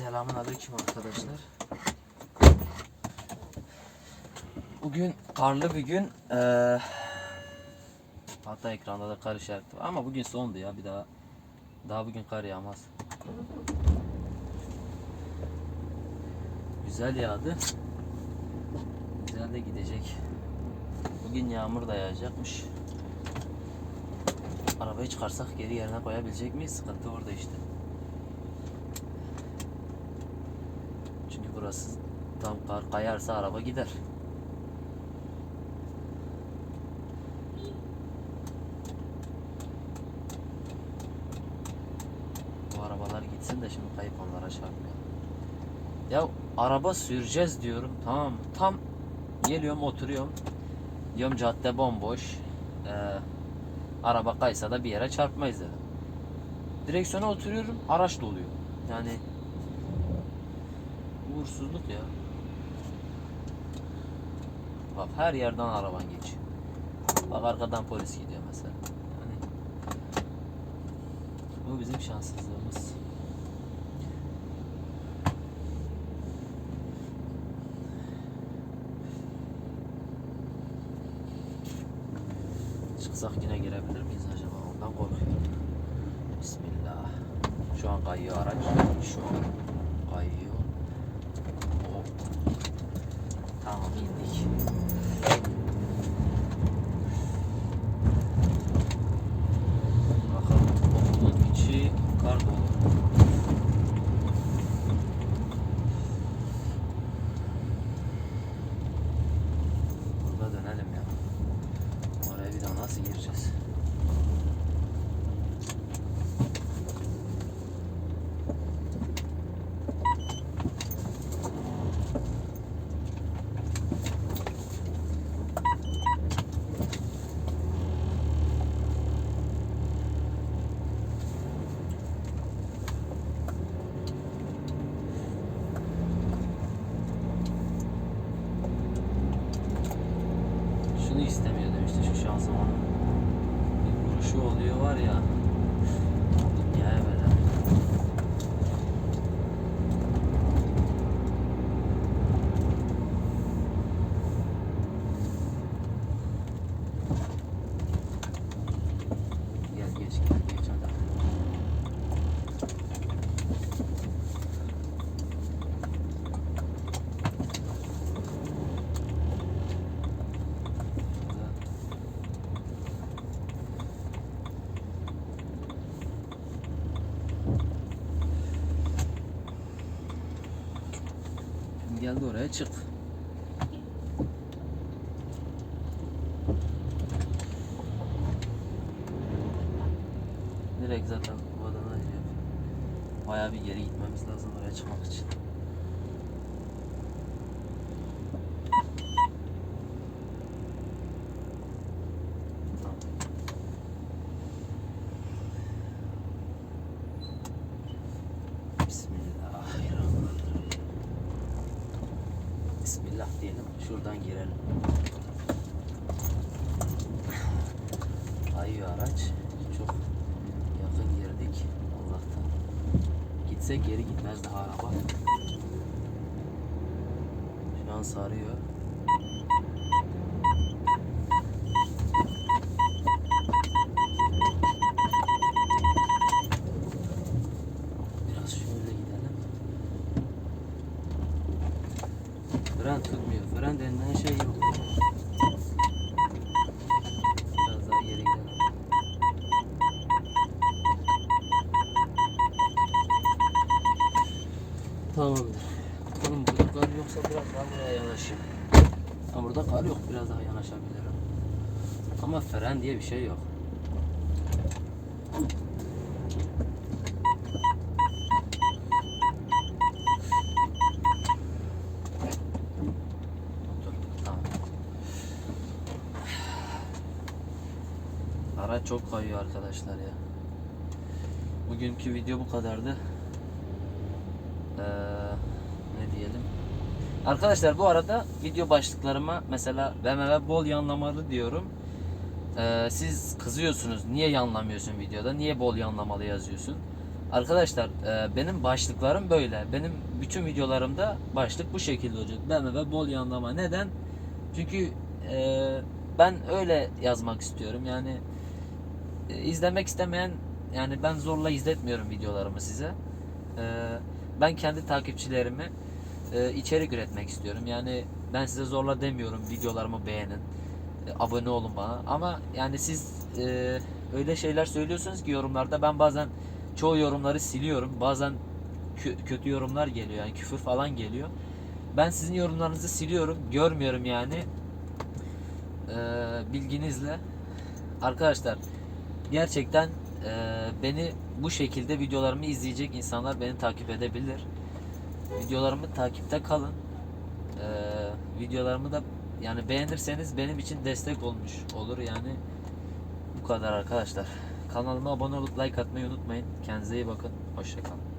Selamun aleyküm arkadaşlar. Bugün karlı bir gün. Ee, hatta ekranda da kar işareti var ama bugün sondu ya bir daha. Daha bugün kar yağmaz. Güzel yağdı. Güzel de gidecek. Bugün yağmur da yağacakmış. Arabayı çıkarsak geri yerine koyabilecek miyiz? Sıkıntı orada işte. Çünkü burası tam kar kayarsa araba gider. Bu arabalar gitsin de şimdi kayıp onlara çarpmayalım. Ya araba süreceğiz diyorum tamam? Tam geliyorum oturuyorum. Diyorum cadde bomboş. Ee, araba kaysa da bir yere çarpmayız dedim. Direksiyona oturuyorum araç doluyor. Yani uğursuzluk ya. Bak her yerden araban geçiyor. Bak arkadan polis gidiyor mesela. Yani bu bizim şanssızlığımız. Çıksak yine girebilir miyiz acaba? Ondan korkuyorum. Bismillah. Şu an kayıyor araç. Şu an kayıyor. Tamam indik. Bakalım okulun içi kar dolu. Burada dönelim ya. Oraya bir daha nasıl gireceğiz? Şunu istemiyor demişti şu şanzımanın. Bir vuruşu oluyor var ya. Dünyaya Şimdi geldi oraya çık. Direkt zaten bu adamlar şey. Bayağı bir geri gitmemiz lazım oraya çıkmak için. Tamam. Bismillahirrahmanirrahim. Bismillah diyelim. Şuradan girelim. Kayıyor araç. Çok yakın girdik. Allah'tan. Gitsek geri gitmez daha araba. Şu an sarıyor. Tamamdır. Bakalım burada kar yoksa biraz daha buraya yanaşayım. Ha burada kar yok. Biraz daha yanaşabilirim. Ama fren diye bir şey yok. Tamam. Araç çok kayıyor arkadaşlar ya. Bugünkü video bu kadardı. Ee, ne diyelim? Arkadaşlar bu arada video başlıklarıma mesela BMW bol yanlamalı diyorum. Ee, siz kızıyorsunuz niye yanlamıyorsun videoda? Niye bol yanlamalı yazıyorsun? Arkadaşlar e, benim başlıklarım böyle. Benim bütün videolarımda başlık bu şekilde olacak. BMW bol yanlama. Neden? Çünkü e, ben öyle yazmak istiyorum. Yani e, izlemek istemeyen yani ben zorla izletmiyorum videolarımı size. E, ben kendi takipçilerime e, içerik üretmek istiyorum. Yani ben size zorla demiyorum videolarımı beğenin. e, abone olun bana. Ama yani siz e, öyle şeyler söylüyorsunuz ki yorumlarda ben bazen çoğu yorumları siliyorum. Bazen kö- kötü yorumlar geliyor yani küfür falan geliyor. Ben sizin yorumlarınızı siliyorum. Görmüyorum yani. Ee, bilginizle. Arkadaşlar gerçekten e, beni bu şekilde videolarımı izleyecek insanlar beni takip edebilir. Videolarımı takipte kalın. Ee, videolarımı da yani beğenirseniz benim için destek olmuş olur yani. Bu kadar arkadaşlar. Kanalıma abone olup like atmayı unutmayın. Kendinize iyi bakın. Hoşçakalın.